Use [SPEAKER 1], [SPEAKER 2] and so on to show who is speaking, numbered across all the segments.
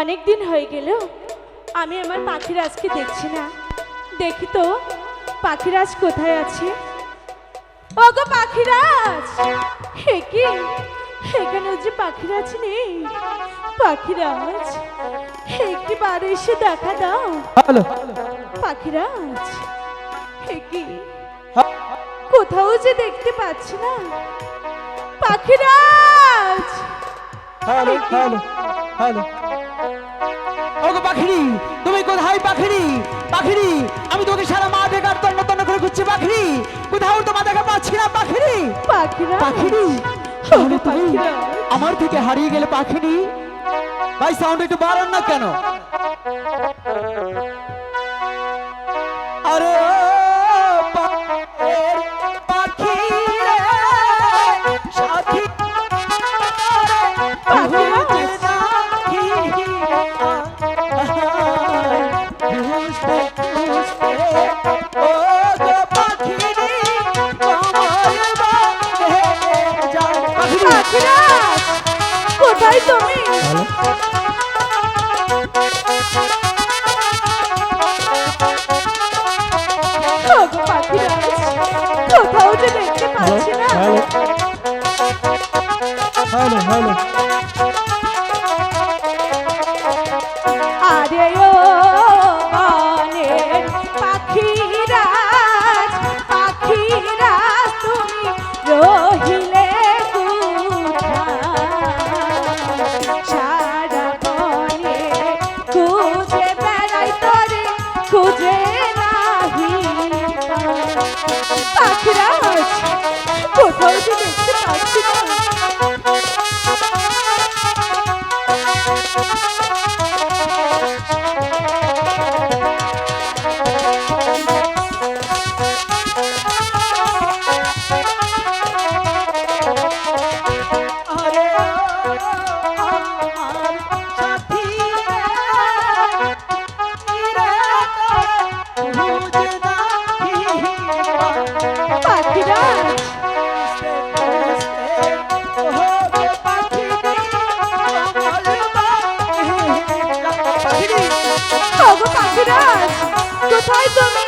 [SPEAKER 1] অনেক দিন হয়ে গেল আমি আমার পাখিরাজকে দেখছি না। দেখি তো পাখিরাজ কোথায় আছে? ওগো পাখিরাজ! হে কি? এখানে যে পাখিরাজ নেই। পাখিরাজ একটি বার এসে দেখা দাও।
[SPEAKER 2] হ্যালো।
[SPEAKER 1] পাখিরাজ হে কি? কোথাও যে দেখতে পাচ্ছি না। পাখিরাজ!
[SPEAKER 2] Hello hello hello. পাখিরি তুমি কোথায় পাখিরি পাখিরি আমি তোকে সারা মা বেকার তন্ন তন্ন করে খুঁজছি পাখিরি কোথাও তোমার দেখা পাচ্ছি না পাখিরি। পাখিরি তাহলে তুমি আমার থেকে হারিয়ে গেলে পাখিরি ভাই সাউন্ড একটু বাড়ান না কেন? হ্যালো হ্যালো
[SPEAKER 1] আরে ও বনের পাখিরাজ পাখিরাজ তুমি রহিলে? সারা বনে খুঁজে বেড়াই তোরে, খুঁজে নাহি। পাখিরাজ কোথাও যে দেখতে পাচ্ছি না কোথায় তুমি?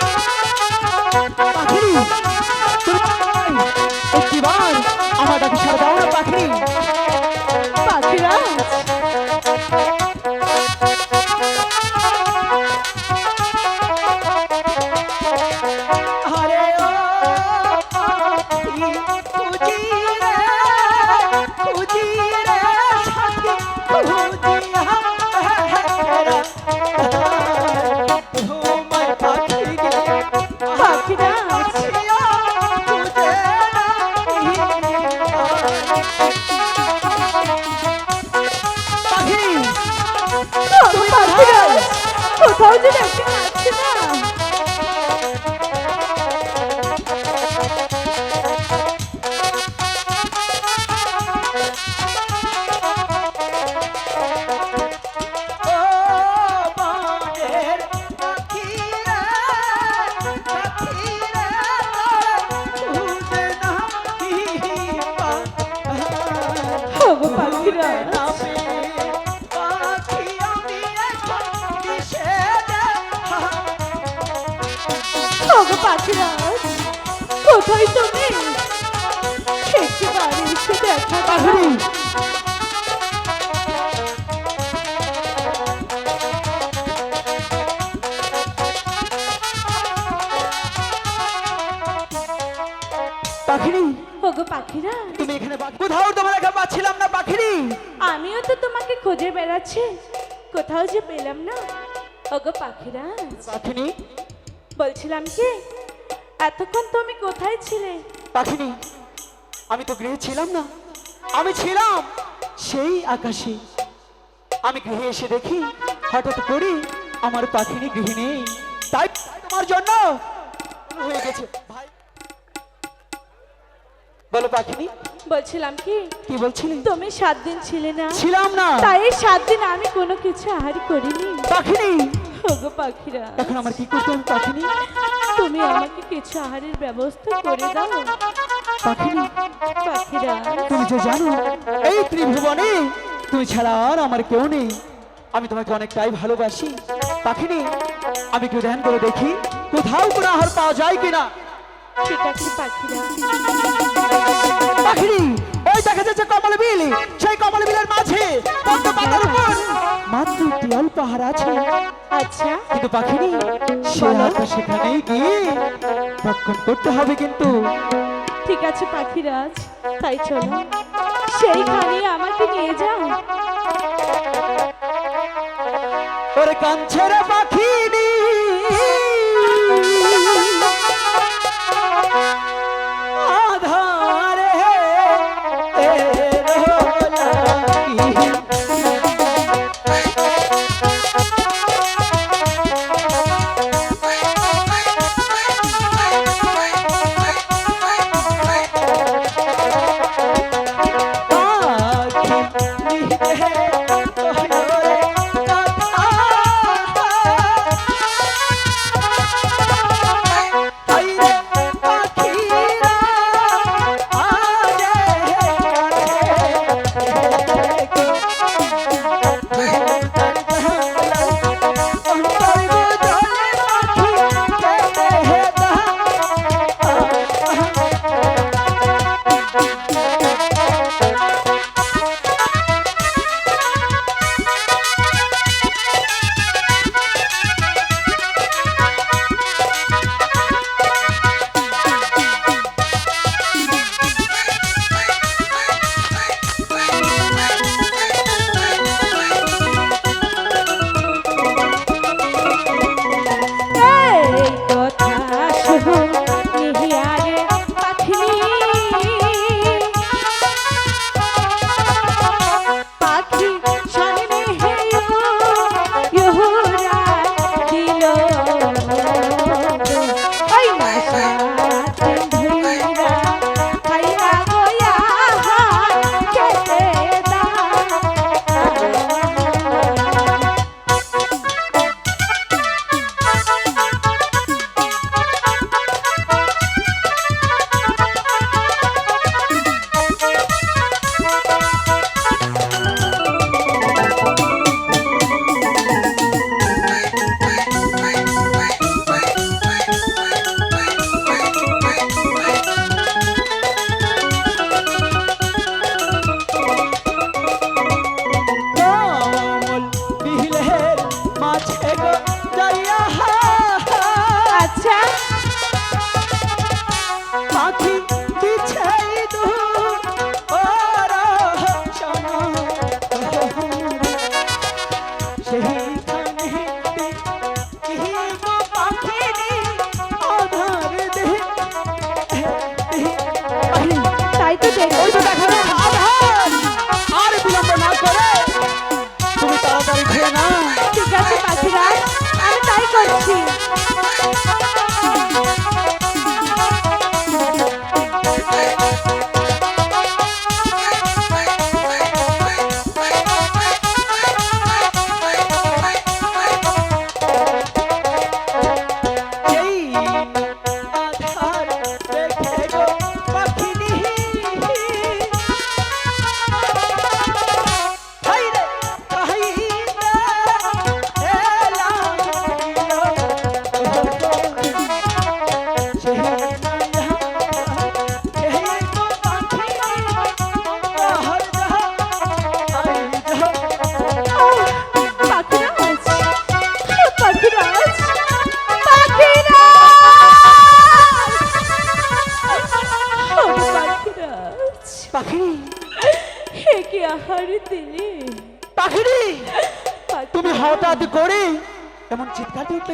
[SPEAKER 2] আমার ডাকে সারা দাও।
[SPEAKER 1] কোথাও ওগো পাখিরাজ কোথায় তুমি? এসে দেখা দাও
[SPEAKER 2] পাখিরি
[SPEAKER 1] ওগো পাখিরা
[SPEAKER 2] তুমি এখানে কোথাও তোমার দেখা পাচ্ছিলাম না পাখিরি।
[SPEAKER 1] আমিও তো তোমাকে খুঁজে বেড়াচ্ছি। কোথাও যে পেলাম না। ওগো পাখিরা
[SPEAKER 2] পাখিনি
[SPEAKER 1] বলছিলাম কি? এতক্ষণ তুমি কোথায় ছিলে?
[SPEAKER 2] পাখিনি। আমি তো গৃহে ছিলাম না। আমি ছিলাম সেই আকাশে। আমি গৃহে এসে দেখি হঠাৎ করে আমার পাখিনি গৃহে নেই তাই তোমার জন্য হয়ে গেছে। ভাই। বলো পাখিনি।
[SPEAKER 1] বলছিলাম কি?
[SPEAKER 2] কি বলছিলি?
[SPEAKER 1] তুমি সাত দিন ছিলে না।
[SPEAKER 2] ছিলাম না।
[SPEAKER 1] তাই সাত দিন আমি কোনো কিছু আহার করিনি।
[SPEAKER 2] পাখিনি।
[SPEAKER 1] ওগো পাখিরা।
[SPEAKER 2] এখন আমার কি করতে হবে পাখিনি?
[SPEAKER 1] তুমি আমাকে কিছু আহারের ব্যবস্থা করে দাও।
[SPEAKER 2] পাখিনি?
[SPEAKER 1] পাখিরা।
[SPEAKER 2] তুমি যে জানো এই ত্রিভুবনে তুমি ছাড়া আর আমার কেউ নেই। আমি তোমাকে অনেকটাই ভালোবাসি। পাখিনি আমি একটু ধ্যান করে দেখি কোথাও কোনো আহার পাওয়া যায় কিনা?
[SPEAKER 1] ঠিক আছে পাখিরা।
[SPEAKER 2] একটি আছে।
[SPEAKER 1] আচ্ছা।
[SPEAKER 2] কিন্তু পাখিনি সে আহারটা সেখানে গিয়ে ভক্ষণ করতে হবে কিন্তু।
[SPEAKER 1] ঠিক আছে পাখিরাজ তাই চলো। সেইখানে আমাকে নিয়ে যাও।
[SPEAKER 2] ওরে কাঞ্ছের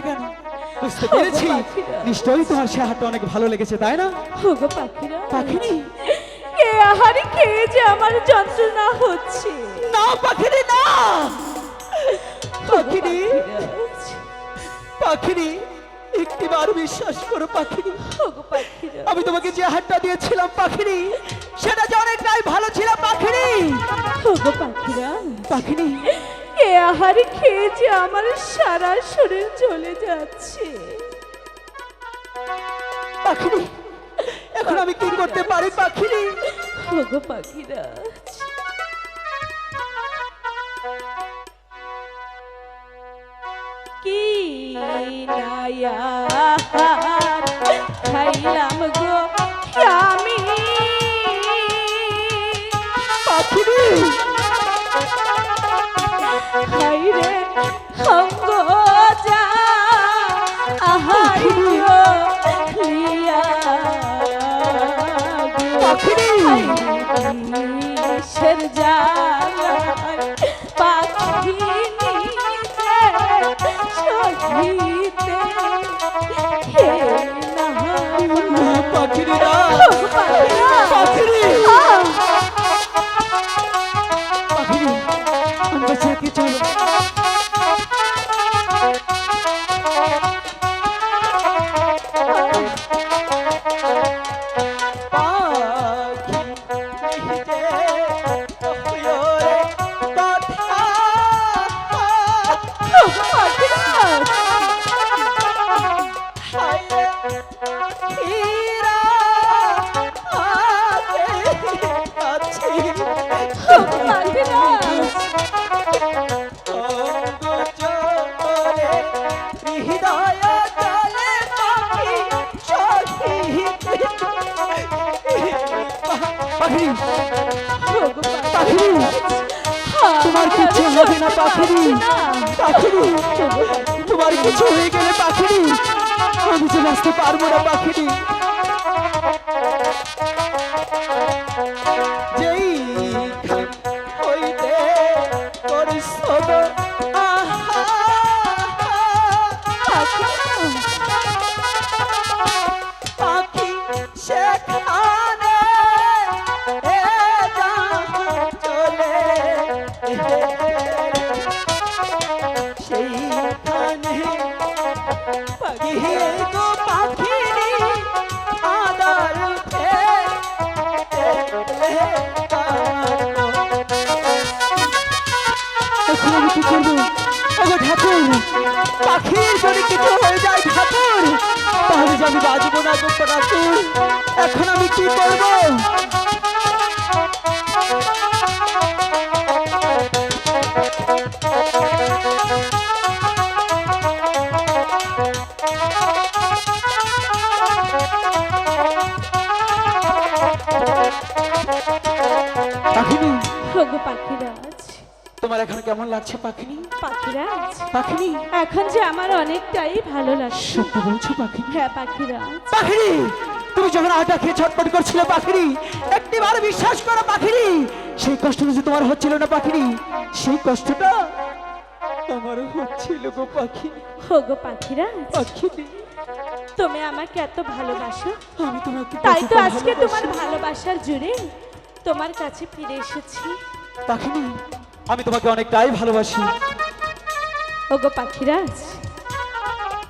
[SPEAKER 2] কেন? বুঝতে পেরেছি। নিশ্চয়ই তোমার সে অনেক ভালো লেগেছে তাই না?
[SPEAKER 1] ওগো
[SPEAKER 2] পাখিনি?
[SPEAKER 1] আহার যে আমার যন্ত্রণা হচ্ছে?
[SPEAKER 2] না পাখিনি না! পাখিনি?
[SPEAKER 1] পাখিরাজ,
[SPEAKER 2] পাখিনি? একটিবার বিশ্বাস করো পাখিনি। আমি তোমাকে যে হাতটা দিয়েছিলাম পাখিনি সেটা যে অনেকটাই ভালো ছিল পাখিনি। পাখিনি?
[SPEAKER 1] এ আহার খেয়ে যে আমার সারা শরীর চলে যাচ্ছে।
[SPEAKER 2] পাখিনি এখন আমি কি করতে পারি পাখিনি?
[SPEAKER 1] ওগো পাখিরাজ নায়া খাইলাম গো? আমি হাইরে অঙ্গ
[SPEAKER 2] পাখিরি। তোমার কিছু হবে না পাখিরি। পাখিরি, তোমার কিছু হয়ে গেলে পাখিরি। আমি যে বাঁচতে পারব না পাখিরি। পাখির যদি কিছু হয়ে যায় ঠাকুর, তাহলে যে আমি বাঁচবো না গো ঠাকুর এখন আমি কি করব?
[SPEAKER 1] পাখিরাজ
[SPEAKER 2] তোমার এখন কেমন লাগছে পাখিনি?
[SPEAKER 1] পাখিরাজ
[SPEAKER 2] পাখিনি?
[SPEAKER 1] এখন যে আমার অনেকটাই ভালো লাগছে।
[SPEAKER 2] সত্য বলছো পাখিনি?
[SPEAKER 1] হ্যাঁ পাখিরাজ
[SPEAKER 2] পাখিরি তুমি যখন আটা খেয়ে ছটপট করছিলে পাখিরি একটিবার বিশ্বাস করো পাখিরি সেই কষ্টটা যে তোমার হচ্ছিল না পাখিরি সেই কষ্টটা আমারও হচ্ছিল গো পাখি।
[SPEAKER 1] হো গো
[SPEAKER 2] পাখিরি
[SPEAKER 1] তুমি আমাকে এত ভালোবাসো।
[SPEAKER 2] আমি তোমাকে
[SPEAKER 1] তাই তো আজকে তোমার ভালোবাসার জুড়ে তোমার কাছে ফিরে এসেছি।
[SPEAKER 2] পাখিনি আমি তোমাকে অনেকটাই ভালোবাসি।
[SPEAKER 1] ওগো পাখিরাজ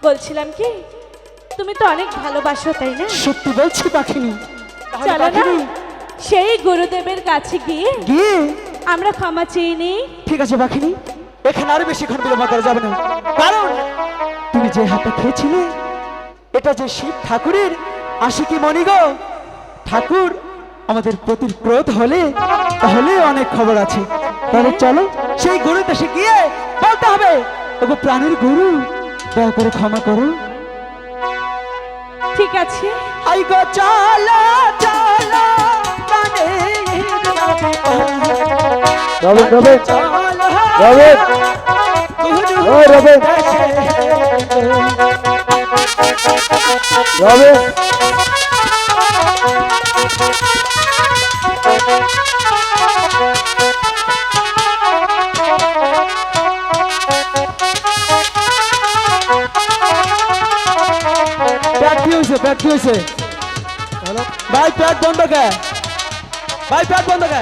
[SPEAKER 1] বলছিলাম কি তুমি তো অনেক ভালোবাসো তাই না?
[SPEAKER 2] সত্যি বলছি পাখিনি।
[SPEAKER 1] চলো না সেই গুরুদেবের কাছে গিয়ে
[SPEAKER 2] গিয়ে?
[SPEAKER 1] আমরা ক্ষমা চেয়ে নিই।
[SPEAKER 2] ঠিক আছে পাখিনি এখানে আর বেশিক্ষণ বিলম্ব করা যাবে না। কারণ তুমি যে হাতে খেয়েছিলে এটা যে শিব ঠাকুরের আশিকি গো। ঠাকুর আমাদের প্রতির ক্রোধ হলে তাহলে অনেক খবর আছে। তাহলে চলো সেই গুরুর দেশে গিয়ে বলতে হবে ওগো প্রাণের গুরু দয়া করে ক্ষমা করো।
[SPEAKER 1] ঠিক আছে।
[SPEAKER 2] আই গো চলো চলো প্রাণের
[SPEAKER 3] রবিন রবিন
[SPEAKER 2] চলো
[SPEAKER 3] রবিন
[SPEAKER 2] গুরু
[SPEAKER 3] ওই রবিন
[SPEAKER 2] দেশে।
[SPEAKER 3] রবিন
[SPEAKER 2] কি হয়েছে প্যাট কি হয়েছে ভাই প্যাট বন্ধ কে ভাই প্যাট বন্ধ কে